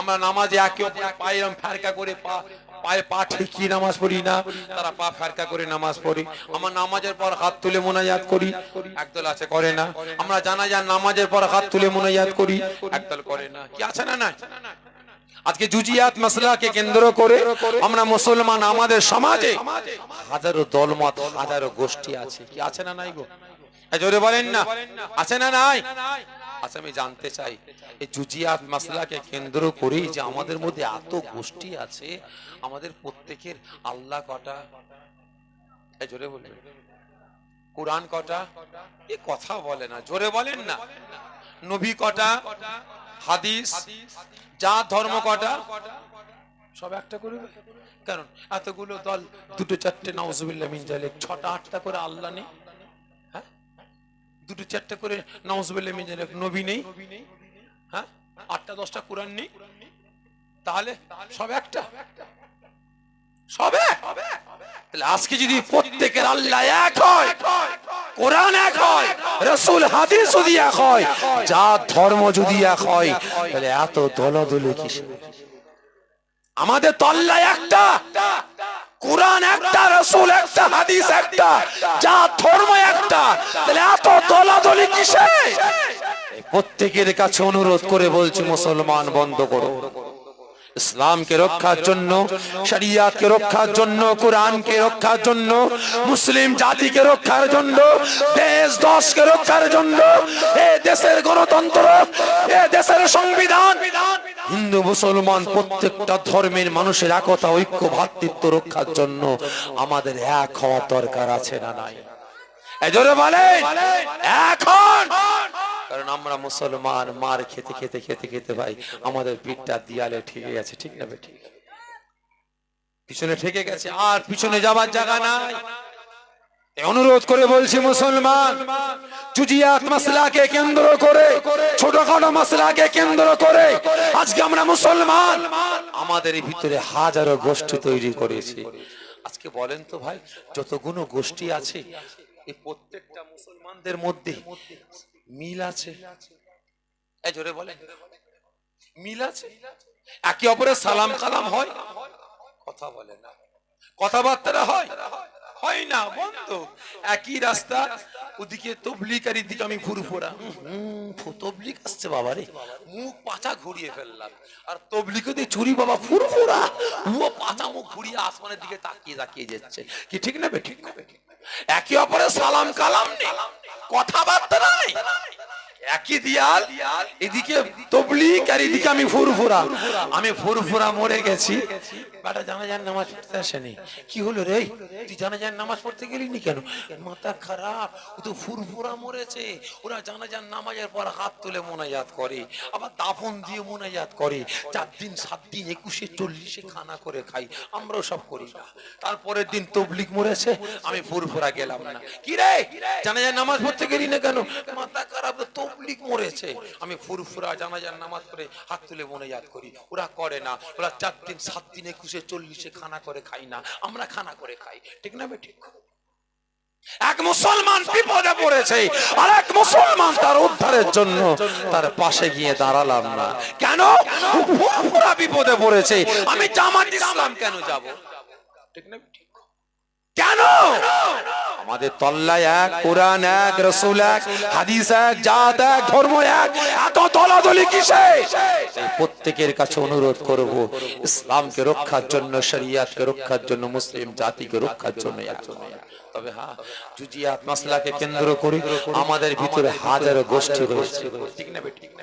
আমরা নামাজে একে অপরে পায়ে করে পা পায়ে পা ঠেকিয়ে নামাজ পড়ি না? তারা পা ফেরকা করে নামাজ পড়ি। আমার নামাজের পর হাত তুলে মোনাজাত করি। একদল আছে, করে না? আমরা জানা যান নামাজের পর হাত তুলে মোনাজাত করি। একদল করে না। কি আছে না না আজকে জুজিয়াত মাসলাকে কেন্দ্র করে আমরা মুসলমান আমাদের সমাজে হাজারো দলমত, হাজারো গোষ্ঠী আছে। কি আছে না নাই গো? জোরে বলেন না। আছে না নাই? আচ্ছা আমি জানতে চাই, এই জুজিয়াত মাসলাকে কেন্দ্র করেই যে আমাদের মধ্যে এত গোষ্ঠী আছে, আমাদের প্রত্যেকের আল্লাহ কটা? জোরে বলবেন। কোরআন কটা? এ কথা বলে না, জোরে বলেন না। নবী কটা? হাদিস? যা ধর্ম কটা? সব একটা করে কারণ এতগুলো দল, দুটো, চারটে, নাউজুবিল্লাহ মিন ছটা, আটটা করে আল্লাহ নেই। দুটো চারটে করে নাউজুবিল্লাহ মিন নবী নেই। হ্যাঁ? আটটা, দশটা কোরআন নেই। তাহলে সব একটা। আজকে যদি প্রত্যেকের আল্লাহ এক হয়, কোরআন এক হয়, রসুল হাদিস যদি এক হয় যা ধর্ম যদি এক হয়, তাহলে এত দলদলে কিসে আমাদের তল্লা একটা। কোরআন একটা, রসুল একটা, হাদিস একটা, যা ধর্ম একটা, তাহলে এত দলাদলি কিসে প্রত্যেকের কাছে অনুরোধ করে বলছি, মুসলমান বন্ধ করো। ইসলামকে রক্ষার জন্য, শরিয়াতকে রক্ষার জন্য, কোরআনকে রক্ষার জন্য, মুসলিম জাতিকে রক্ষার জন্য, দেশ দশকে রক্ষার জন্য, এ দেশের গণতন্ত্র, এ দেশের সংবিধান। হিন্দু, মুসলমান প্রত্যেকটা ধর্মের মানুষের একতা, ঐক্য ভ্রাতৃত্ব রক্ষার জন্য আমাদের এক হওয়া দরকার আছে না নাই? এজোরে বলে এখন কারণ আমরা মুসলমান, মার খেতে খেতে খেতে খেতে ভাই, আমাদের পিঠটা দিয়ালে ঠেকে গেছে, ঠিক না ঠিক পিছনে ঠেকে গেছে, আর পিছনে যাবার জায়গা নাই। অনুরোধ করে বলছি মুসলমান জুজিয়াত মাসলাকে কেন্দ্র করে, ছোটখাটো মাসলাকে কেন্দ্র করে, আজকে আমরা মুসলমান, আমাদের ভিতরে হাজারো গোষ্ঠী তৈরি করেছি। আজকে বলেন তো ভাই যতগুলো গোষ্ঠী আছে, এই প্রত্যেকটা মুসলমানদের মধ্যে মিল আছে? জোরে বলেন। মিল আছে? একে অপরের সালাম কালাম হয়? কথা বলে না। কথাবার্তা হয়? হয় না বন্ধ। একই রাস্তা ওদিকে তবলিক দিকে আমি ফু- তবলিক আসছে বাবা রে। মুখ পাচা ঘুরিয়ে ফেললাম। আর তবলিকে দিয়ে চুরি বাবা ফুরফুরা। ও পাচা মুখ ঘুরিয়ে আসমানের দিকে তাকিয়ে তাকিয়ে যাচ্ছে। কি ঠিক না বে ঠিক না? একে অপরের সালাম কালাম নেই। কথাবার্তা নাই। একই দিয়াল এদিকে তবলিক আর এদিকে আমি ফুরফুরা। আমি ফুরফুরা মরে গেছি। বাটা জানা যান নামাজ পড়তে আসেনি। কি হলো রে? তুই জানা যান নামাজ পড়তে গেলি নি কেন? মাথা খারাপ, ও তো ফুরফুরা মরেছে। ওরা জানা যান নামাজের পর হাত তুলে মোনাজাত করে, আবার দাফন দিয়ে মোনাজাত করে। চার দিন, সাত দিন, একুশে, চল্লিশে খানা করে খাই, আমরাও সব করি না। তারপরের দিন তবলিক মরেছে, আমি ফুরফুরা গেলাম না। কি রে? জানা যায় নামাজ পড়তে গেলি না কেন? মাথা খারাপ তো তবলিক মরেছে। আমি ফুরফুরা জানা যায় নামাজ পড়ে হাত তুলে মোনাজাত করি। ওরা করে না। ওরা চার দিন, সাত দিন, একুশে, চল্লিশে খানা করে খাই না। আমরা খানা করে খাই। ঠিক না ঠিক এক মুসলমান বিপদে পড়েছে আর এক মুসলমান তার উদ্ধারের জন্য তার পাশে গিয়ে দাঁড়ালাম না। কেন? পুরোপুরা বিপদে পড়েছে। আমি জামাত ইসলাম কেন যাব? ঠিক না ঠিক কেন? আমাদের তল্লায় এক, কোরআন এক, রসুল এক, হাদিস এক, জাত এক, ধর্ম এক, এত দলাদলি কিসে? প্রত্যেকের কাছে অনুরোধ করব, ইসলামকে রক্ষার জন্য, শরিয়াতকে রক্ষার জন্য, মুসলিম জাতিকে রক্ষার জন্য তবে হ্যাঁ জুজিয়াত মাসলাকে কেন্দ্র করে আমাদের ভিতরে হাজারো গোষ্ঠী রয়েছে। ঠিক না ঠিক না